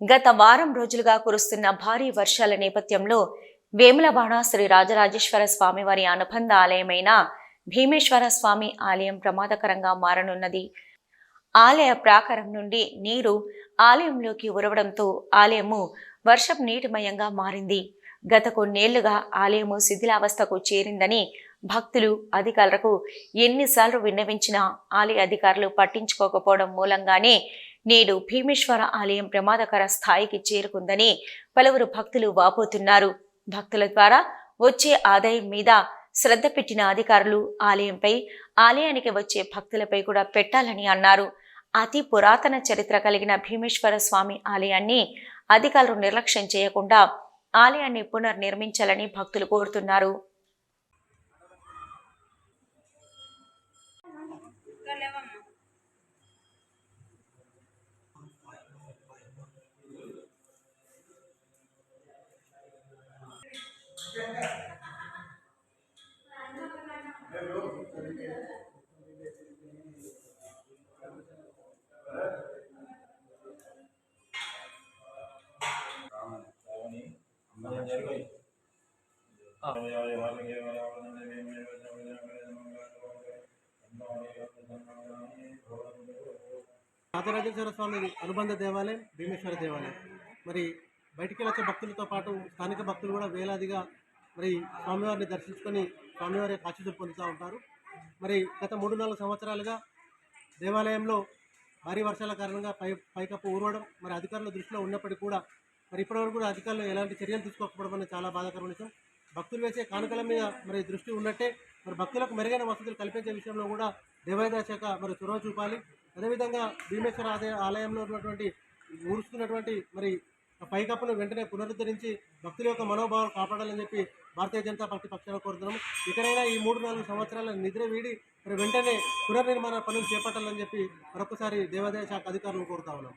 గత వారం రోజులుగా కురుస్తున్న భారీ వర్షాల నేపథ్యంలో వేములవాడ శ్రీ రాజరాజేశ్వర స్వామివారి అనుబంధ ఆలయమైన భీమేశ్వర స్వామి ఆలయం ప్రమాదకరంగా మారనున్నది. ఆలయ ప్రాకారం నుండి నీరు ఆలయంలోకి ఉరవడంతో ఆలయము వర్షం నీటిమయంగా మారింది. గత కొన్నేళ్ళుగా ఆలయము శిథిలావస్థకు చేరిందని భక్తులు అధికారులకు ఎన్నిసార్లు విన్నవించినా ఆలయ అధికారులు పట్టించుకోకపోవడం మూలంగానే నేడు భీమేశ్వర ఆలయం ప్రమాదకర స్థాయికి చేరుకుందని పలువురు భక్తులు వాపోతున్నారు. భక్తుల ద్వారా వచ్చే ఆదాయం మీద శ్రద్ధ పెట్టిన అధికారులు ఆలయంపై ఆలయానికి వచ్చే భక్తులపై కూడా పెట్టాలని అన్నారు. అతి పురాతన చరిత్ర కలిగిన భీమేశ్వర స్వామి ఆలయాన్ని అధికారులు నిర్లక్ష్యం చేయకుండా ఆలయాన్ని పునర్నిర్మించాలని భక్తులు కోరుతున్నారు. రాజరాజేశ్వర స్వామి అనుబంధ దేవాలయం భీమేశ్వర దేవాలయం. మరి బయటికి వచ్చే భక్తులతో పాటు స్థానిక భక్తులు కూడా వేలాదిగా మరి స్వామివారిని దర్శించుకొని స్వామివారి ఆశీస్సులు పొందుతూ ఉంటారు. మరి గత మూడు నాలుగు సంవత్సరాలుగా దేవాలయంలో భారీ వర్షాల కారణంగా పై పైకప్పు ఊరవడం మరి అధికారుల దృష్టిలో ఉన్నప్పటికీ కూడా మరి ఇప్పటివరకు కూడా అధికారులు ఎలాంటి చర్యలు తీసుకోకపోవడం అనేది చాలా బాధాకరమైన విషయం. భక్తులు వేసే కానుకల మీద మరి దృష్టి ఉన్నట్టే మరి భక్తులకు మెరుగైన వసతులు కల్పించే విషయంలో కూడా దేవాదాయ శాఖ మరి చొరవ చూపాలి. అదేవిధంగా భీమేశ్వర ఆలయ ఆలయంలో ఉన్నటువంటి ఊరుస్తున్నటువంటి మరి పైకప్పును వెంటనే పునరుద్ధరించి భక్తుల యొక్క మనోభావాలు కాపాడాలని చెప్పి భారతీయ జనతా పార్టీ పక్షాన కోరుతున్నాము. ఇక్కడైనా ఈ మూడు నాలుగు సంవత్సరాల నిద్ర వీడి మరి వెంటనే పునర్నిర్మాణ పనులు చేపట్టాలని చెప్పి మరొకసారి దేవాదాయ శాఖ అధికారులను కోరుతా ఉన్నాం.